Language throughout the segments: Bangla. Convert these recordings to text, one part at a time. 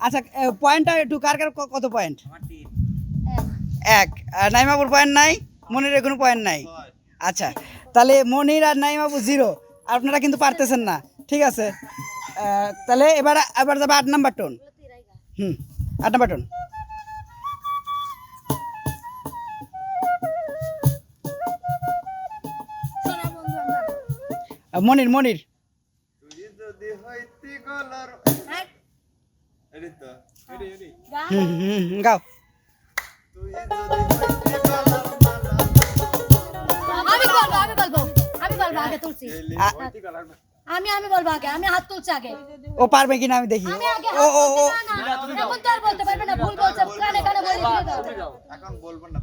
আচ্ছা পয়েন্টটা একটু কার কার কত পয়েন্ট এক। আর নাইমাবুর পয়েন্ট নাই মনিরের কোনো পয়েন্ট নাই। আচ্ছা তাহলে মনির আর নাইমাবু জিরো আপনারা কিন্তু পারতেছেন না ঠিক আছে? তাহলে এবার এবার যাবে আট নাম্বার টোন হুম আট নাম্বার টোন মনির মনির। তুই গলার এডি তো এডি এডি হুম হুম হুম, গাও তুই যদি হইতি গলার মালা আমি বলব আমি বলব আমি বলব আগে তুলছি আ- আমি আমি বলব আগে আমি হাত তুলছি আগে ও পারবে কিনা আমি দেখি আমি আগে ও হাত ও ও তুলছি না, না। এখন তো আর বলতে পারবে না ভুল বলছে কানে কানে বলে দিয়ে দাও এখন বলব না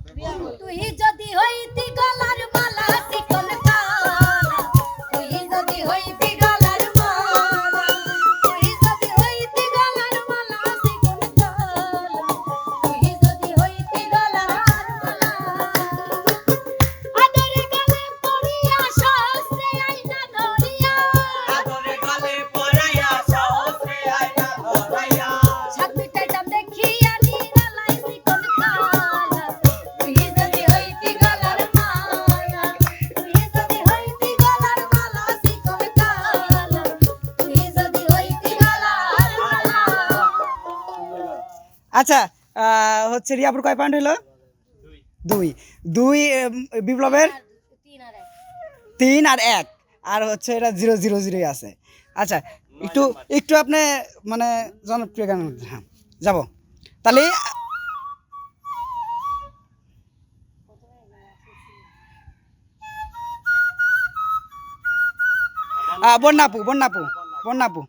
আচ্ছা হচ্ছে রিয়াপুর কয় পয়েন্ট হলো দুই। দুই বিপ্লবের? তিন আর এক। আর হচ্ছে এটা জিরো জিরো জিরোই আছে। আচ্ছা একটু একটু আপনি মানে জনপ্রিয় গান হ্যাঁ যাব। তাহলে বন্যাপু বন্যাপু বন্যাপু।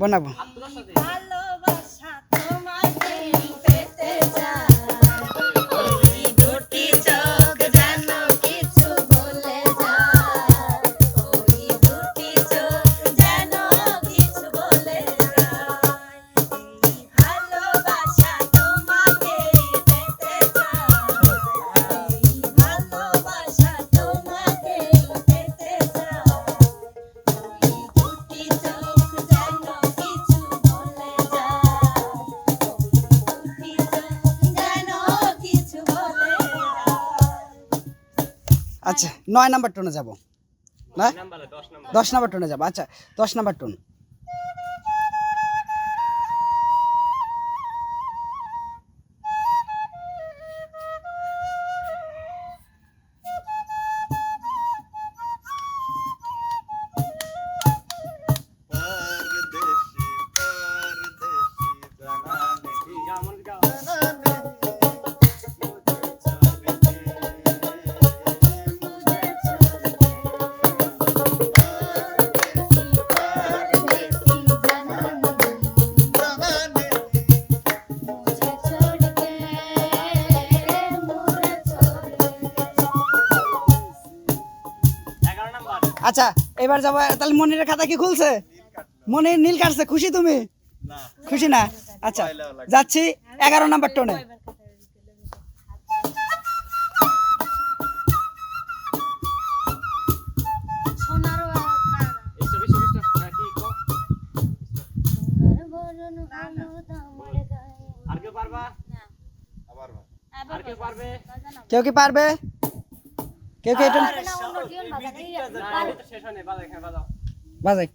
বন্যাপু। নয় নাম্বার টোনে যাব। না? দশ নাম্বার টোনে যাব। আচ্ছা দশ নাম্বার টোন। এবার যাব তাহলে মনিরের খাতা কি খুলছে? মনির নীল কাটছে খুশি তুমি? খুশি না? আচ্ছা যাচ্ছি এগারো নাম্বার টোনে। কেউ কি পারবে? কেউ কি এটা না অন্য টিউন বাজাতে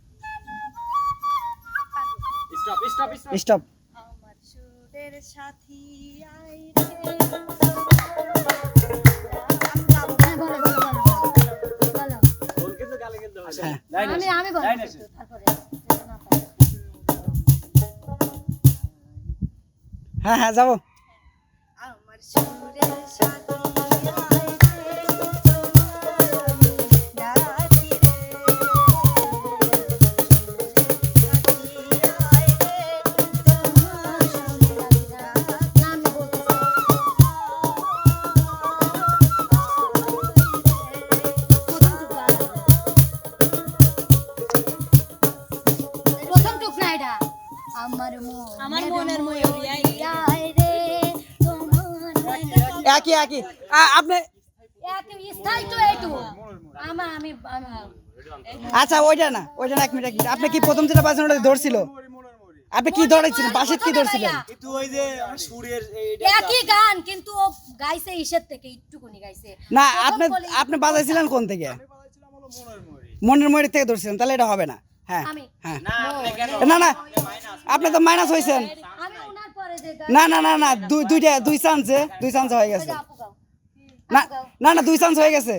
স্টপ আমার সুরের সাথী হ্যাঁ আমি আমি বলব তারপরে হ্যাঁ হ্যাঁ যাব। আমার সুরের সাথী আমার মন আমার মনের রে একই একই আপনি আচ্ছা ওইটা না ওইটা না এক মিনিট আপনি কি প্রথম যেটা বাজছেন ওটা ধরছিল? আপনি কি ধরেছিলেন? বাসের কি ধরছিলেন? কিন্তু ওই যে সুরের একই গান কিন্তু ও গাইছে ইসের থেকে একটুকুনি গাইছে। না আপনি আপনি বাজাইছিলেন কোন থেকে? মনের ময়ূর থেকে ধরছিলেন তাহলে এটা হবে না। হ্যাঁ হ্যাঁ। না না। আপনি তো মাইনাস হয়েছেন আমি ওনার পরে যে গান না না না না দুই দুইটা দুই চান্সে দুই চান্স হয়ে গেছে। না না না দুই চান্স হয়ে গেছে।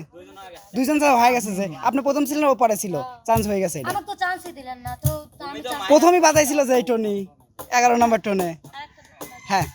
দুই চান্স হয়ে গেছে যে আপনি প্রথম ছিলেন ও পরে ছিল। চান্স হয়ে গেছে এটা। আমার তো চান্সই দিলেন না তো তো আমি প্রথমই বাজাইছিল যে এই টনি এগারো নম্বর টনে। হ্যাঁ।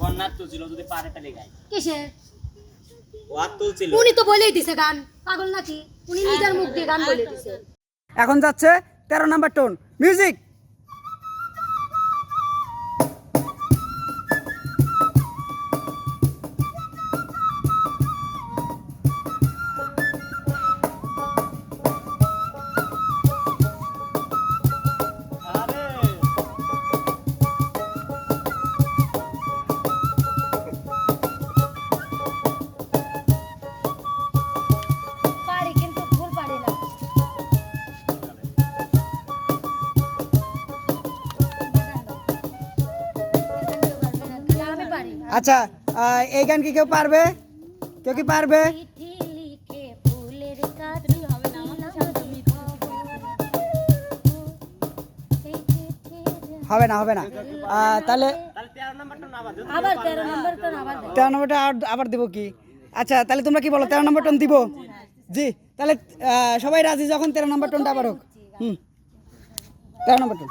বন্যার তুলছিল যদি পারে তাহলে গাই। কিসের? ও আর তুলছিল। উনি তো বলেই দিছে গান। পাগল নাকি? উনি নিজের মুখ দিয়ে গান বলে দিছে। এখন যাচ্ছে তেরো নাম্বার টোন। মিউজিক! আচ্ছা এই গান কি কেউ পারবে? কেউ কি পারবে? হবে না হবে না। তাহলে তেরো নাম্বারটা আবার দিব কি? আচ্ছা তাহলে তোমরা কি বলো তেরো নম্বর টোন দিব? জি তাহলে সবাই রাজি যখন তেরো নম্বর টোনটা আবার হোক। হুম তেরো নম্বর টোন।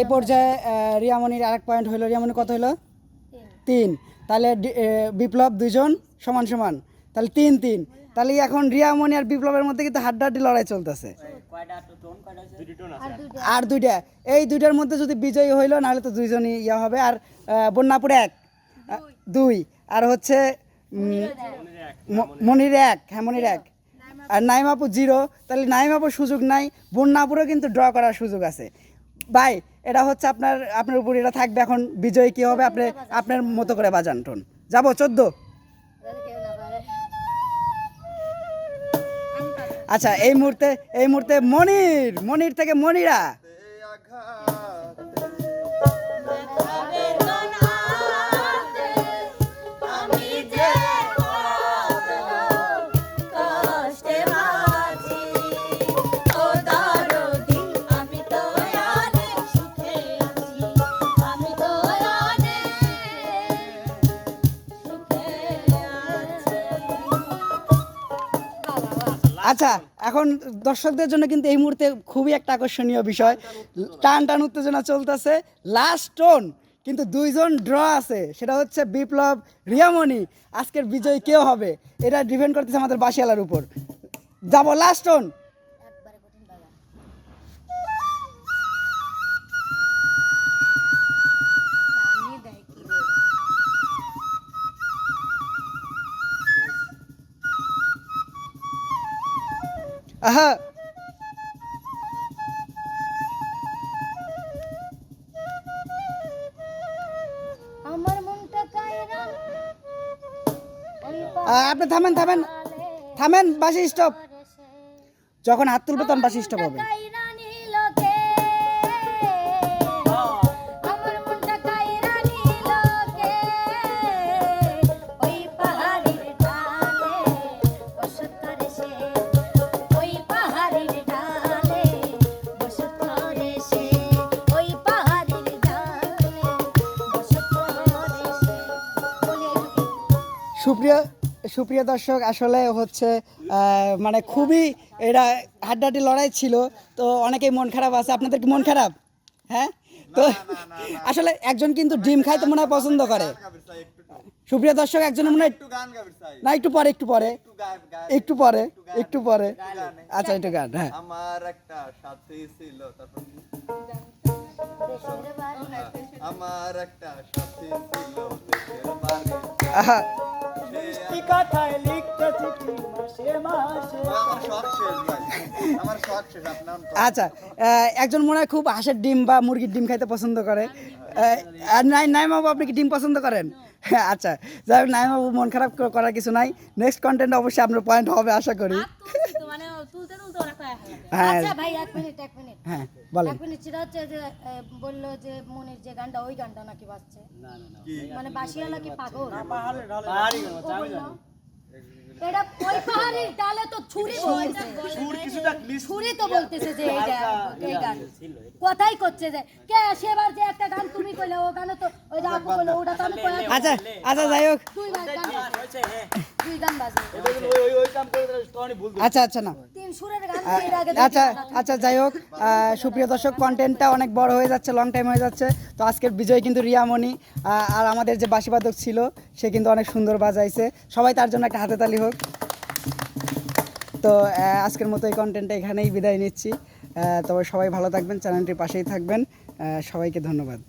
এই পর্যায়ে রিয়ামণির আরেক পয়েন্ট হলো রিয়ামণি কত হলো তিন। তাহলে বিপ্লব দুজন সমান সমান। তাহলে তিন তিন। তাহলে এখন রিয়ামণি আর বিপ্লবের মধ্যে কিন্তু হাড্ডাহাড্ডি লড়াই চলতেছে। কয়টা? টোন কয়টা আছে। দুটি টোন আর দুইটা। এই দুইটার মধ্যে যদি বিজয়ী হইল নাহলে তো দুইজনই ইয়া হবে। আর বন্যাপুর এক। দুই। আর হচ্ছে মনির এক। হ্যাঁ মনির এক। আর নাইমাপু জিরো। তাহলে নাইমাপুর সুযোগ নাই। বন্যাপুরও কিন্তু ড্র করার সুযোগ আছে। ভাই, এটা হচ্ছে আপনার আপনার উপর এটা থাকবে এখন বিজয় কি হবে? আপনি, আপনার মতো করে বাজান টোন। যাব, চোদ্দ? আচ্ছা এই মুহূর্তে এই মুহূর্তে মনির মনির থেকে মনিরা। আচ্ছা এখন দর্শকদের জন্য কিন্তু এই মুহূর্তে খুবই একটা আকর্ষণীয় বিষয়। টান টান উত্তেজনা চলতেছে। লাস্ট টোন কিন্তু দুইজন ড্র আছে। সেটা হচ্ছে বিপ্লব রিয়ামণি। আজকের বিজয় কেউ হবে? এটা ডিপেন্ড করতেছে আমাদের বাসিয়ালার উপর। যাব লাস্ট টোন আহা। আপনি থামেন থামেন। থামেন বাসি স্টপ যখন হাত তুলবে তখন বাসি স্টপ হবে। সুপ্রিয় দর্শক আসলে হচ্ছে মানে খুবই এটা হাড্ডাহাড্ডি লড়াই ছিল তো অনেকেই মন খারাপ আছে। আপনাদের কি মন খারাপ? হ্যাঁ? তো আসলে একজন কিন্তু ডিম খাইতে মনে হয় পছন্দ করে। সুপ্রিয় দর্শক একজন মনে হয় একটু গান গাবি চাই। না একটু পরে একটু পরে। একটু পরে একটু পরে। আচ্ছা একটু গান হ্যাঁ। আমার একটা সাথী ছিল তারপর আমার একটা সাথী ছিল দেশের লিখতে আহা সে আমার শখ শেষ ভাই। আমার শখ শেষ আপনার তো আচ্ছা একজন মনে হয় খুব হাঁসের ডিম বা মুরগির ডিম খাইতে পছন্দ করে। আর নাই নাই বাবু আপনি কি ডিম পছন্দ করেন? হ্যাঁ আচ্ছা যাই হোক নাই বাবু মন খারাপ করার কিছু নাই। নেক্সট কন্টেন্ট অবশ্যই আপনার পয়েন্ট হবে আশা করি। হ্যাঁ। আচ্ছা ভাই এক মিনিট এক মিনিট হ্যাঁ বলেন। এক মিনিট সেটা হচ্ছে যে বলল যে মনির যে গানটা ওই গানটা নাকি বাজছে। মানে বাসিয়ালা কি পাগল? এটা ওই পাহাড়ের ডালে তো ছুরি বলতেছে ছুরি তো বলতেছে যে এই এই গান কথাই করছে যে কে সেবার যে একটা গান তুমি কইলে ও গানে তো ওই যে আপু কইলে ওটা তো আমি আচ্ছা আচ্ছা যাই হোক। দুই বার গান দুই গান বাজে। আচ্ছা আচ্ছা না। তিন সুরের গান এর আগে আচ্ছা আচ্ছা যাই হোক সুপ্রিয় দর্শক কন্টেন্টটা অনেক বড় হয়ে যাচ্ছে লং টাইম হয়ে যাচ্ছে। তো আজকের বিজয় কিন্তু রিয়ামণি আহ, আর আমাদের যে বাঁশিবাদক ছিল সে কিন্তু অনেক সুন্দর বাজাইছে। সবাই তার জন্য একটা হাতে তালি হোক। তো আজকের মতো এই কন্টেন্টটা এখানেই বিদায় নিচ্ছি। তবে সবাই ভালো থাকবেন, চ্যানেলটির পাশেই থাকবেন। সবাইকে ধন্যবাদ।